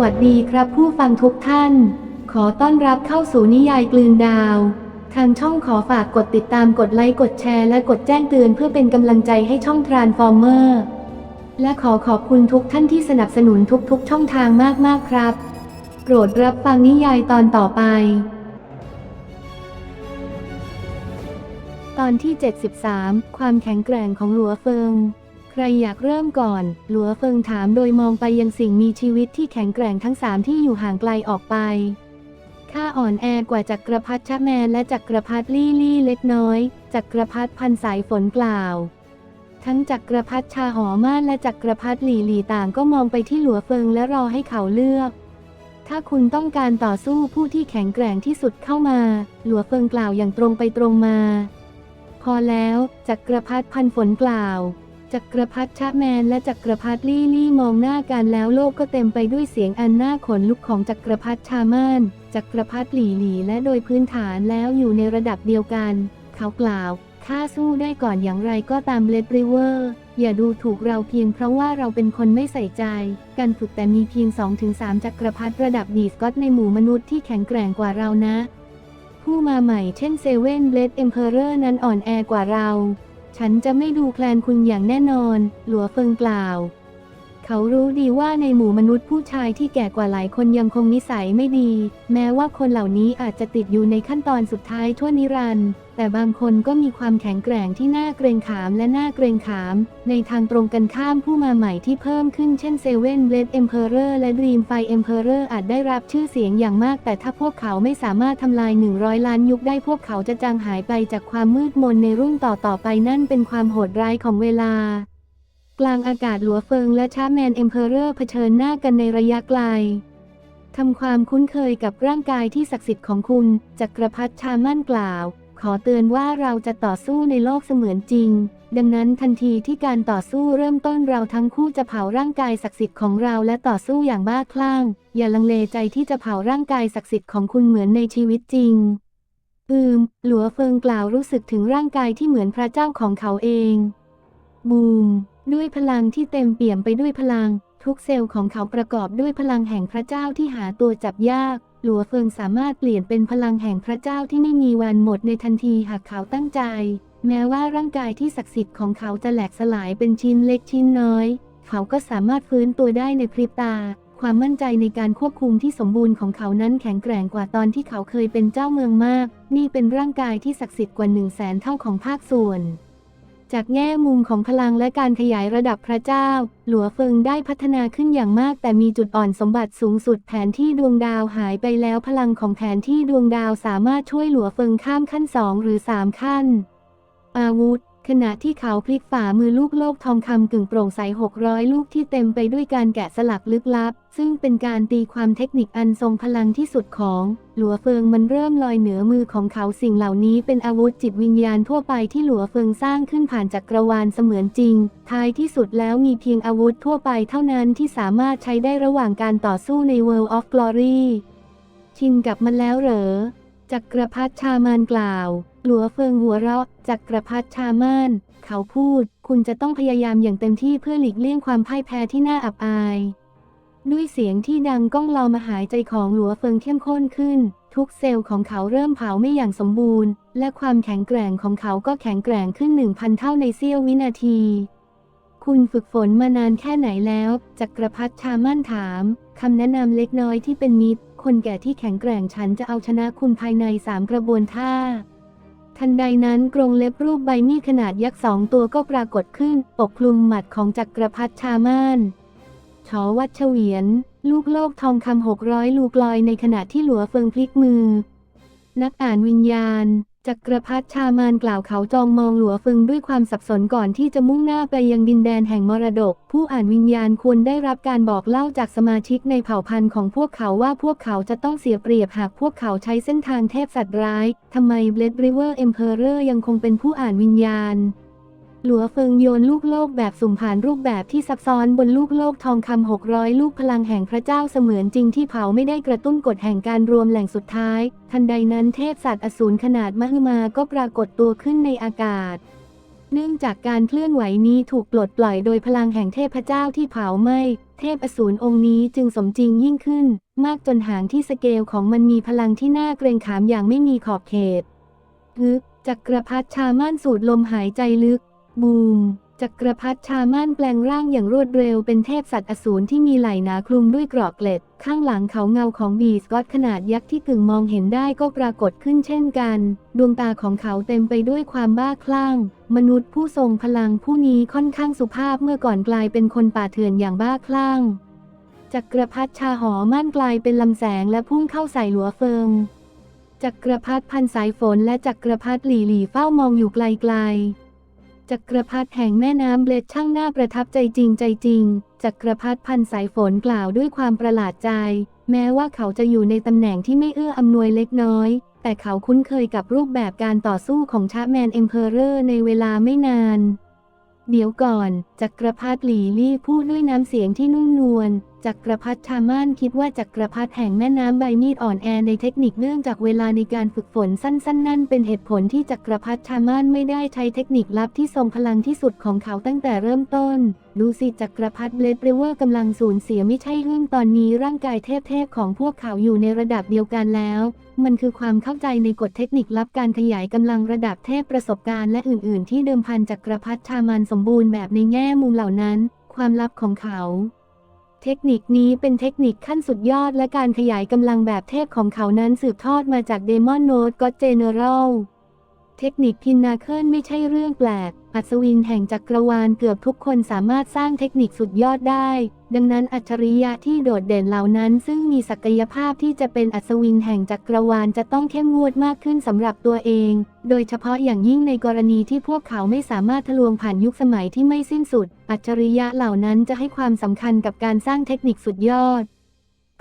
วัสดีครับผู้ฟังทุกท่าน ขอต้อนรับเข้าสู่นิยายกลืนดาว ทางช่องขอฝากกดติดตามกดไลค์กดแชร์และกดแจ้งเตือนเพื่อเป็นกำลังใจให้ช่องทรานฟอร์เมอร์และขอขอบคุณทุกท่านที่สนับสนุนทุกๆ ช่องทางมากๆครับ โปรดรับฟังนิยายตอนต่อไป ตอนที่ 73 ความแข็งแกร่งของหลัวเฟิง รอยากเริ่มก่อน หลัวเฟิงถามโดยมองไปยังสิ่งมีชีวิตที่แข็งแกร่งทั้งสามที่อยู่ห่างไกลออกไป ข้าอ่อนแอกว่าจักรพรรดิชะแมนและจักรพรรดิลี่ลี่เล็กน้อย จักรพรรดิพันสายฝนกล่าว ทั้งจักรพรรดิชาหอม่านและจักรพรรดิหลี่หลี่ต่างก็มองไปที่หลัวเฟิงและรอให้เขาเลือก ถ้าคุณต้องการต่อสู้ผู้ที่แข็งแกร่งที่สุดเข้ามา หลัวเฟิงกล่าวอย่างตรงไปตรงมา พอแล้วจักรพรรดิพันฝนกล่าว จักรพรรดิชะแมนและจักรพรรดิลี่ลี่มองหน้ากันแล้วโลกก็เต็มไปด้วยเสียงอันน่าขนลุกของจักรพรรดิชามานจักรพรรดิหลี่หลี่และโดยพื้นฐานแล้วอยู่ในระดับเดียวกัน เขากล่าวข้าสู้ได้ก่อนอย่างไรก็ตามเลดริเวอร์ อย่าดูถูกเราเพียงเพราะว่าเราเป็นคนไม่ใส่ใจการฝึกแต่มีเพียง 2-3 จักรพรรดิระดับดีสก็อตในหมู่มนุษย์ที่แข็งแกร่งกว่าเรานะ ผู้มาใหม่เช่นเซเว่นเบลดเอ็มเพอเรอร์นั้นอ่อนแอกว่าเรา ฉันจะไม่ดูแคลนคุณอย่างแน่นอน หลัวเฟิงกล่าว เขารู้ดีว่าในหมู่มนุษย์ผู้ชายที่แก่กว่าหลายคนยังคงนิสัยไม่ดี แม้ว่าคนเหล่านี้อาจจะติดอยู่ในขั้นตอนสุดท้ายทั่วนิรันดร์แต่บางคนก็มีความแข็งแกร่งที่น่าเกรงขามและน่าเกรงขาม ในทางตรงกันข้ามผู้มาใหม่ที่เพิ่มขึ้นเช่นเซเว่นเบลดเอ็มเพอเรอร์และดรีมไฟเอ็มเพอเรอร์อาจได้รับชื่อเสียงอย่างมาก แต่ถ้าพวกเขาไม่สามารถทำลาย 100 ล้านยุคได้พวกเขาจะจางหายไปจากความมืดมนในรุ่นต่อๆไปนั่นเป็นความโหดร้ายของเวลา กลางอากาศหลัวเฟิงและชาแมนเอ็มเพอเรอร์เผชิญหน้ากันในระยะไกลทำความคุ้นเคยกับร่างกายที่ศักดิ์สิทธิ์ของคุณจักรพรรดิชามั่นกล่าว ขอเตือนว่าเราจะต่อสู้ในโลกเสมือนจริง ดังนั้นทันทีที่การต่อสู้เริ่มต้นเราทั้งคู่จะเผาร่างกายศักดิ์สิทธิ์ของเราและต่อสู้อย่างบ้าคลั่ง อย่าลังเลใจที่จะเผาร่างกายศักดิ์สิทธิ์ของคุณเหมือนในชีวิตจริง อืม หลัวเฟิงกล่าวรู้สึกถึงร่างกายที่เหมือนพระเจ้าของเขาเอง บูม ด้วยพลังที่เต็มเปี่ยมไปด้วยพลัง ทุกเซลล์ของเขาประกอบด้วยพลังแห่งพระเจ้าที่หาตัวจับยาก หลัวเฟิงสามารถเปลี่ยนเป็นพลังแห่งพระเจ้าที่ไม่มีวันหมดในทันทีหากเขาตั้งใจ แม้ว่าร่างกายที่ศักดิ์สิทธิ์ของเขาจะแหลกสลายเป็นชิ้นเล็กชิ้นน้อย เขาก็สามารถฟื้นตัวได้ในพริบตา ความมั่นใจในการควบคุมที่สมบูรณ์ของเขานั้นแข็งแกร่งกว่าตอนที่เขาเคยเป็นเจ้าเมืองมาก นี่เป็นร่างกายที่ศักดิ์สิทธิ์กว่าหนึ่งแสนเท่าของภาคส่วน จากแง่มุมของพลังและการขยายระดับพระเจ้า หลัวเฟิงได้พัฒนาขึ้นอย่างมาก แต่มีจุดอ่อนสมบัติสูงสุดแผนที่ดวงดาวหายไปแล้วพลังของแผนที่ดวงดาวสามารถช่วยหลัวเฟิงข้ามขั้นสองหรือสามขั้น อาวุธ ขณะที่เขาพลิกฝ่ามือลูกโลกทองคำกึ่งโปร่งใส 600 ลูกที่เต็มไปด้วยการแกะสลักลึกลับ ซึ่งเป็นการตีความเทคนิคอันทรงพลังที่สุดของ หลัวเฟิงมันเริ่มลอยเหนือมือของเขาสิ่งเหล่านี้เป็นอาวุธจิตวิญญาณทั่วไปที่หลัวเฟิงสร้างขึ้นผ่านจักรวาลเสมือนจริง ท้ายที่สุดแล้วมีเพียงอาวุธทั่วไปเท่านั้นที่สามารถใช้ได้ระหว่างการต่อสู้ใน World of Glory ชินกับมันแล้วเหรอจักรพรรดิชามานกล่าว หลัวเฟิงหัวเราะจักรพรรดิชามาน เขาพูด คุณจะต้องพยายามอย่างเต็มที่เพื่อหลีกเลี่ยงความพ่ายแพ้ที่น่าอับอาย ด้วยเสียงที่ดังก้องลอมาหายใจของหลัวเฟิงเข้มข้นขึ้น ทุกเซลล์ของเขาเริ่มเผาไม่อย่างสมบูรณ์ และความแข็งแกร่งของเขาก็แข็งแกร่งขึ้นหนึ่งพันเท่าในเสี้ยววินาที คุณฝึกฝนมานานแค่ไหนแล้วจักรพรรดิชามั่นถามคำแนะนำเล็กน้อยที่เป็นมิตร คนแก่ที่แข็งแกร่งฉันจะเอาชนะคุณภายในสามกระบวนท่า ทันใดนั้นกรงเล็บรูปใบมีดขนาดยักษ์สองตัวก็ปรากฏขึ้น ปกคลุมหมัดของจักรพรรดิชามานชอวัดเฉวียน ลูกโลกทองคำหกร้อยลูกลอยในขณะที่หลัวเฟิงพลิกมือ นักอ่านวิญญาณ จักรพรรดิชามานกล่าวเขาจองมองหลัวฟึงด้วยความสับสนก่อนที่จะมุ่งหน้าไปยังดินแดนแห่งมรดก ผู้อ่านวิญญาณควรได้รับการบอกเล่าจากสมาชิกในเผ่าพันธุ์ของพวกเขาว่าพวกเขาจะต้องเสียเปรียบหากพวกเขาใช้เส้นทางเทพสัตว์ร้ายทำไมเบลดริเวอร์เอ็มเพอเรอร์ยังคงเป็นผู้อ่านวิญญาณ หลัวเฟิงโยนลูกโลกแบบสุ่มผ่านรูปแบบที่ซับซ้อนบนลูกโลกทองคำ600 ลูกพลังแห่งพระเจ้าเสมือนจริงที่เผาไม่ได้กระตุ้นกฎแห่งการรวมแหล่งสุดท้าย ทันใดนั้นเทพสัตว์อสูรขนาดมหึมาก็ปรากฏตัวขึ้นในอากาศ เนื่องจากการเคลื่อนไหวนี้ถูกปลดปล่อยโดยพลังแห่งเทพเจ้าที่เผาไหม้เทพอสูรองค์นี้จึงสมจริงยิ่งขึ้น มากจนหางที่สเกลของมันมีพลังที่น่าเกรงขามอย่างไม่มีขอบเขตฮึจักรพรรดิชาม่านสูดลมหายใจลึก บูมจักรพรรดิชาม่านแปลงร่างอย่างรวดเร็วเป็นเทพสัตว์อสูรที่มีไหล่หนาคลุมด้วยเกราะเกล็ด ข้างหลังเขาเงาของบีสกอตขนาดยักษ์ที่กึ่งมองเห็นได้ก็ปรากฏขึ้นเช่นกัน ดวงตาของเขาเต็มไปด้วยความบ้าคลั่ง มนุษย์ผู้ทรงพลังผู้นี้ค่อนข้างสุภาพเมื่อก่อนกลายเป็นคนป่าเถื่อนอย่างบ้าคลั่งจักรพรรดิชาหอม่านกลายเป็นลำแสงและพุ่งเข้าใส่หลัวเฟิงจักรพรรดิพันสายฝนและจักรพรรดิหลี่หลี่เฝ้ามองอยู่ไกลๆ จักรพรรดิแห่งแม่น้ำเบลดช่างน่าประทับใจจริงใจจริง จักรพรรดิพันสายฝนกล่าวด้วยความประหลาดใจ แม้ว่าเขาจะอยู่ในตำแหน่งที่ไม่เอื้ออำนวยเล็กน้อย แต่เขาคุ้นเคยกับรูปแบบการต่อสู้ของชาแมนเอ็มเพอเรอร์ในเวลาไม่นาน เดี๋ยวก่อน จักรพรรดิหลีลี่พูดด้วยน้ำเสียงที่นุ่มนวล จักรพรรดิชามานคิดว่าจักรพรรดิแห่งแม่น้ำใบมีดอ่อนแอในเทคนิคเนื่องจากเวลาในการฝึกฝนสั้นๆ นั่นเป็นเหตุผลที่จักรพรรดิชามานไม่ได้ใช้เทคนิคลับที่ทรงพลังที่สุดของเขาตั้งแต่เริ่มต้น ดูสิจักรพรรดิเบลดเบรเวอร์กำลังสูญเสียไม่ใช่เรื่องตอนนี้ร่างกายเทพๆของพวกเขาอยู่ในระดับเดียวกันแล้ว มันคือความเข้าใจในกฎเทคนิคลับการขยายกำลังระดับเทพประสบการณ์และอื่น ๆ ที่เดิมพันจักรพรรดิชามันสมบูรณ์แบบในแง่มุมเหล่านั้น ความลับของเขา เทคนิคนี้เป็นเทคนิคขั้นสุดยอดและการขยายกำลังแบบเทพของเขานั้นสืบทอดมาจากเดมอนโนดก็เจเนอรัล เทคนิคพินนาเคิลไม่ใช่เรื่องแปลก อัศวินแห่งจักรวาลเกือบทุกคนสามารถสร้างเทคนิคสุดยอดได้ ดังนั้นอัจฉริยะที่โดดเด่นเหล่านั้นซึ่งมีศักยภาพที่จะเป็นอัศวินแห่งจักรวาลจะต้องเข้มงวดมากขึ้นสำหรับตัวเอง โดยเฉพาะอย่างยิ่งในกรณีที่พวกเขาไม่สามารถทะลวงผ่านยุคสมัยที่ไม่สิ้นสุด อัจฉริยะเหล่านั้นจะให้ความสำคัญกับการสร้างเทคนิคสุดยอด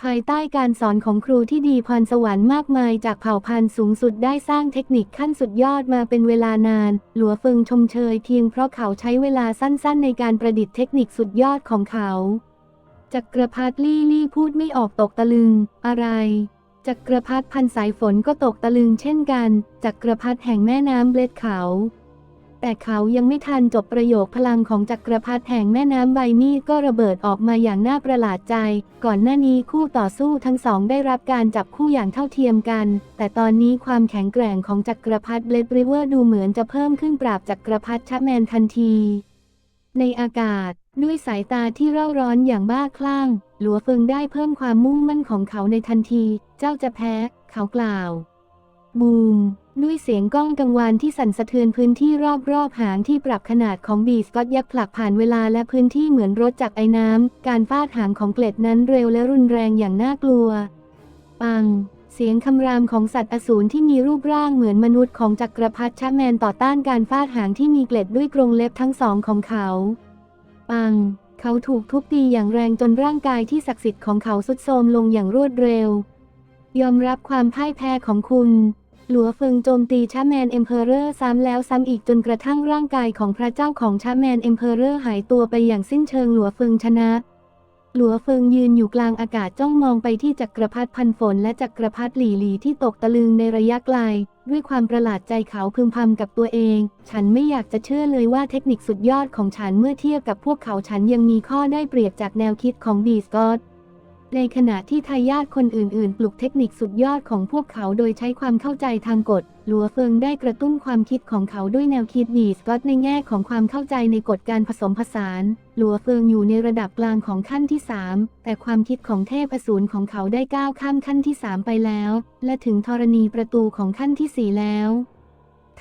ภายใต้การสอนของครูที่ดีพรสวรรค์มากมายจากเผ่าพันธุ์สูงสุดได้สร้างเทคนิคขั้นสุดยอดมาเป็นเวลานาน หลัวเฟิงชมเชยเพียงเพราะเขาใช้เวลาสั้นๆ ในการประดิษฐ์เทคนิคสุดยอดของเขาจักรพรรดิลี่ลี่พูดไม่ออกตกตะลึง อะไรจักรพรรดิพันสายฝนก็ตกตะลึงเช่นกันจักรพรรดิแห่งแม่น้ำเบลดเขา แต่เขายังไม่ทันจบประโยคพลังของจักรพรรดิแห่งแม่น้ำใบมีดก็ระเบิดออกมาอย่างน่าประหลาดใจ ก่อนหน้านี้คู่ต่อสู้ทั้งสองได้รับการจับคู่อย่างเท่าเทียมกัน แต่ตอนนี้ความแข็งแกร่งของจักรพรรดิเบลดริเวอร์ดูเหมือนจะเพิ่มขึ้นปราบจักรพรรดิชัแมนทันที ในอากาศด้วยสายตาที่เร่าร้อนอย่างบ้าคลั่ง หลัวเฟิงได้เพิ่มความมุ่งมั่นของเขาในทันที เจ้าจะแพ้ เขากล่าว บูม ด้วยเสียงก้องกังวานที่สั่นสะเทือนพื้นที่รอบๆหางที่ปรับขนาดของบีสกอตยักผลักผ่านเวลาและพื้นที่เหมือนรถจากไอ้น้ำ การฟาดหางของเกล็ดนั้นเร็วและรุนแรงอย่างน่ากลัว ปัง เสียงคำรามของสัตว์อสูรที่มีรูปร่างเหมือนมนุษย์ของจักรพรรดิชแมนต่อต้านการฟาดหางที่มีเกล็ดด้วยกรงเล็บทั้งสองของเขา ปัง เขาถูกทุบตีอย่างแรงจนร่างกายที่ศักดิ์สิทธิ์ของเขาสุดโทรมลงอย่างรวดเร็วยอมรับความพ่ายแพ้ของคุณ หลัวเฟิงโจมตีชาแมนเอ็มเพอเรอร์ซ้ำแล้วซ้ำอีกจนกระทั่งร่างกายของพระเจ้าของชาแมนเอ็มเพอเรอร์หายตัวไปอย่างสิ้นเชิงหลัวเฟิงชนะ หลัวเฟิงยืนอยู่กลางอากาศจ้องมองไปที่จักรพรรดิพันฝนและจักรพรรดิหลี่หลี่ที่ตกตะลึงในระยะไกล ด้วยความประหลาดใจเขาพึมพำกับตัวเอง ฉันไม่อยากจะเชื่อเลยว่าเทคนิคสุดยอดของฉันเมื่อเทียบกับพวกเขาฉันยังมีข้อได้เปรียบจากแนวคิดของดีสกอต ในขณะที่ทายาทคนอื่นๆ ปลุกเทคนิคสุดยอดของพวกเขาโดยใช้ความเข้าใจทางกฎ หลัวเฟิงได้กระตุ้นความคิดของเขาด้วยแนวคิดดีสกอตในแง่ของความเข้าใจในกฎการผสมผสาน หลัวเฟิงอยู่ในระดับกลางของขั้นที่ 3 แต่ความคิดของเทพอสูรของเขาได้ก้าวข้ามขั้นที่ 3 ไปแล้ว และถึงธรณีประตูของขั้นที่ 4 แล้ว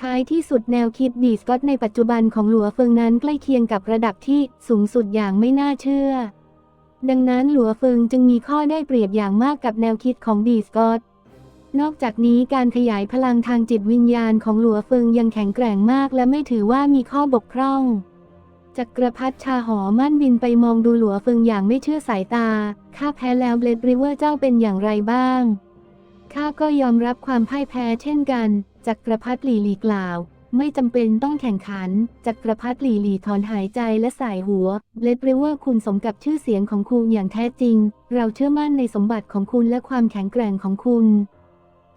ท้ายที่สุดแนวคิดดีสกอตในปัจจุบันของหลัวเฟิงนั้นใกล้เคียงกับระดับที่สูงสุดอย่างไม่น่าเชื่อ ดังนั้นหลัวเฟิงจึงมีข้อได้เปรียบอย่างมากกับแนวคิดของดีสกอตนอกจากนี้การขยายพลังทางจิตวิญญาณของหลัวเฟิงยังแข็งแกร่งมากและไม่ถือว่ามีข้อบกพร่อง จักรพรรดิชาหอมั่นบินไปมองดูหลัวเฟิงอย่างไม่เชื่อสายตา ข้าแพ้แล้วเบลดริเวอร์เจ้าเป็นอย่างไรบ้าง ข้าก็ยอมรับความพ่ายแพ้เช่นกัน จักรพรรดิหลีหลีกล่าว ไม่จำเป็นต้องแข่งขัน จักรพรรดิหลีหลีถอนหายใจและสายหัว เลดริเวอร์คุณสมกับชื่อเสียงของคุณอย่างแท้จริง เราเชื่อมั่นในสมบัติของคุณและความแข็งแกร่งของคุณ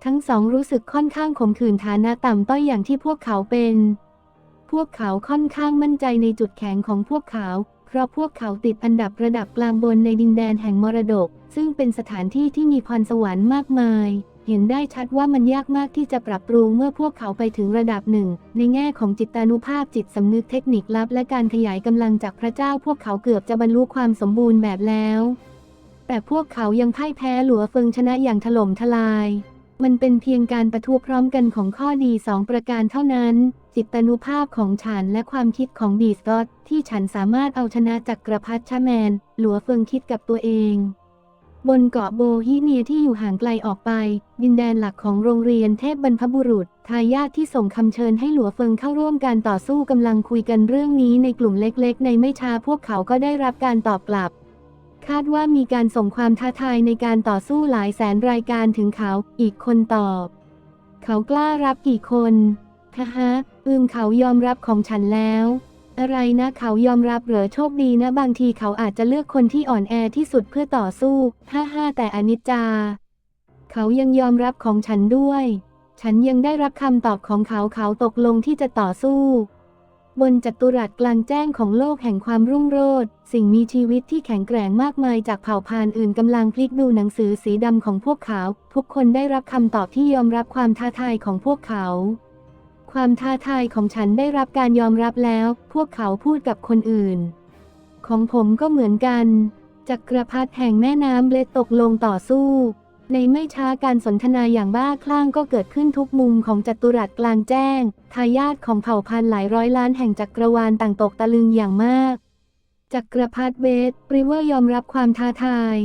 ทั้งสองรู้สึกค่อนข้างขมขื่นฐานะต่ำต้อยอย่างที่พวกเขาเป็น พวกเขาค่อนข้างมั่นใจในจุดแข็งของพวกเขาเพราะพวกเขาติดอันดับระดับกลางบนในดินแดนแห่งมรดก ซึ่งเป็นสถานที่ที่มีพรสวรรค์มากมาย เห็นได้ชัดว่ามันยากมากที่จะปรับปรุงเมื่อพวกเขาไปถึงระดับหนึ่ง ในแง่ของจิตานุภาพจิตสำนึกเทคนิคลับ และการขยายกำลังจากพระเจ้า พวกเขาเกือบจะบรรลุความสมบูรณ์แบบแล้ว แต่พวกเขายังพ่ายแพ้หลัวเฟิงชนะอย่างถล่มทลาย มันเป็นเพียงการประทุพร้อมกันของข้อดีสองประการเท่านั้น จิตานุภาพของฉันและความคิดของบีสกอตที่ฉันสามารถเอาชนะจักรพรรดิชาแมน หลัวเฟิงคิดกับตัวเอง บนเกาะโบฮีเนียที่อยู่ห่างไกลออกไป ดินแดนหลักของโรงเรียนเทพบรรพบุรุษ ทายาทที่ส่งคำเชิญให้หลัวเฟิงเข้าร่วมการต่อสู้กำลังคุยกันเรื่องนี้ในกลุ่มเล็กๆ ในไม่ช้าพวกเขาก็ได้รับการตอบกลับ คาดว่ามีการส่งความท้าทายในการต่อสู้หลายแสนรายการถึงเขา อีกคนตอบ เขากล้ารับกี่คนฮะฮะอืมเขายอมรับของฉันแล้ว อะไรนะเขายอมรับเหรอโชคดีนะบางทีเขาอาจจะเลือกคนที่อ่อนแอที่สุดเพื่อต่อสู้ฮ่าฮ่าแต่อนิจจา เขายังยอมรับของฉันด้วย ฉันยังได้รับคำตอบของเขาเขาตกลงที่จะต่อสู้ บนจัตุรัสกลางแจ้งของโลกแห่งความรุ่งโรจน์สิ่งมีชีวิตที่แข็งแกร่งมากมายจากเผ่าพันธุ์อื่นกำลังพลิกดูหนังสือสีดำของพวกเขา ทุกคนได้รับคำตอบที่ยอมรับความท้าทายของพวกเขา ความท้าทายของฉันได้รับการยอมรับแล้ว พวกเขาพูดกับคนอื่น ของผมก็เหมือนกัน จักรพรรดิแห่งแม่น้ำเบลดตกลงต่อสู้ ในไม่ช้าการสนทนาอย่างบ้าคลั่งก็เกิดขึ้นทุกมุมของจัตุรัสกลางแจ้ง ทายาทของเผ่าพันธุ์หลายร้อยล้านแห่งจักรวาลต่างตกตะลึงอย่างมาก จักรพรรดิเบสริเวอร์ยอมรับความท้าทาย